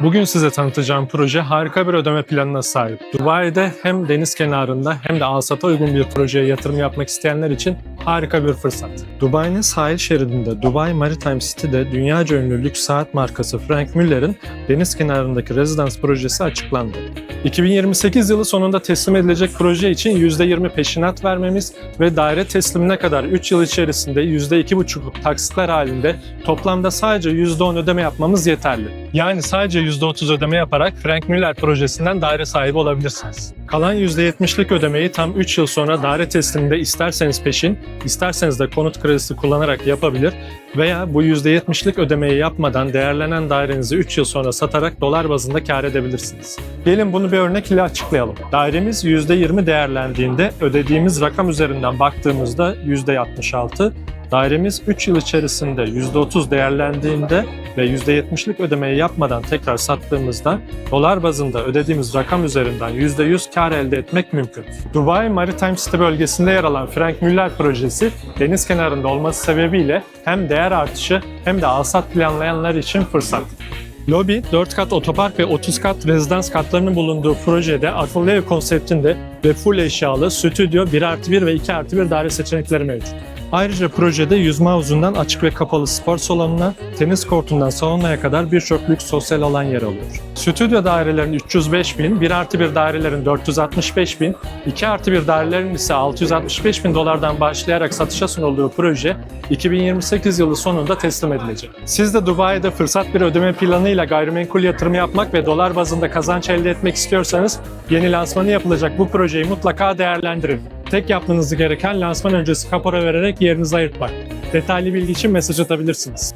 Bugün size tanıtacağım proje harika bir ödeme planına sahip. Dubai'de hem deniz kenarında hem de alsata uygun bir projeye yatırım yapmak isteyenler için harika bir fırsat. Dubai'nin sahil şeridinde Dubai Maritime City'de dünyaca ünlü lüks saat markası Frank Müller'in deniz kenarındaki rezidans projesi açıklandı. 2028 yılı sonunda teslim edilecek proje için %20 peşinat vermemiz ve daire teslimine kadar 3 yıl içerisinde %2,5'luk taksitler halinde toplamda sadece %10 ödeme yapmamız yeterli. Yani sadece %30 ödeme yaparak Frank Müller projesinden daire sahibi olabilirsiniz. Kalan %70'lik ödemeyi tam 3 yıl sonra daire tesliminde isterseniz peşin, isterseniz de konut kredisi kullanarak yapabilir veya bu %70'lik ödemeyi yapmadan değerlenen dairenizi 3 yıl sonra satarak dolar bazında kar edebilirsiniz. Gelin bunu bir örnek ile açıklayalım. Dairemiz %20 değerlendiğinde ödediğimiz rakam üzerinden baktığımızda %66, dairemiz 3 yıl içerisinde %30 değerlendiğinde ve %70'lik ödemeyi yapmadan tekrar sattığımızda dolar bazında ödediğimiz rakam üzerinden %100 kar elde etmek mümkün. Dubai Maritime City bölgesinde yer alan Frank Müller projesi deniz kenarında olması sebebiyle hem değer artışı hem de alsat planlayanlar için fırsat. Lobi, 4 kat otopark ve 30 kat rezidans katlarının bulunduğu projede akıllı ev konseptinde ve full eşyalı, stüdyo, 1 artı 1 ve 2 artı 1 daire seçenekleri mevcut. Ayrıca projede yüzme havuzundan açık ve kapalı spor salonuna, tenis kortundan saunaya kadar birçok lüks sosyal alan yer alıyor. Stüdyo dairelerin 305 bin, 1 artı 1 dairelerin 465 bin, 2 artı 1 dairelerin ise 665 bin dolardan başlayarak satışa sunulduğu proje 2028 yılı sonunda teslim edilecek. Siz de Dubai'de fırsat bir ödeme planıyla gayrimenkul yatırımı yapmak ve dolar bazında kazanç elde etmek istiyorsanız yeni lansmanı yapılacak bu projeyi mutlaka değerlendirin. Tek yapmanız gereken lansman öncesi kapora vererek yerinizi ayırtmak. Detaylı bilgi için mesaj atabilirsiniz.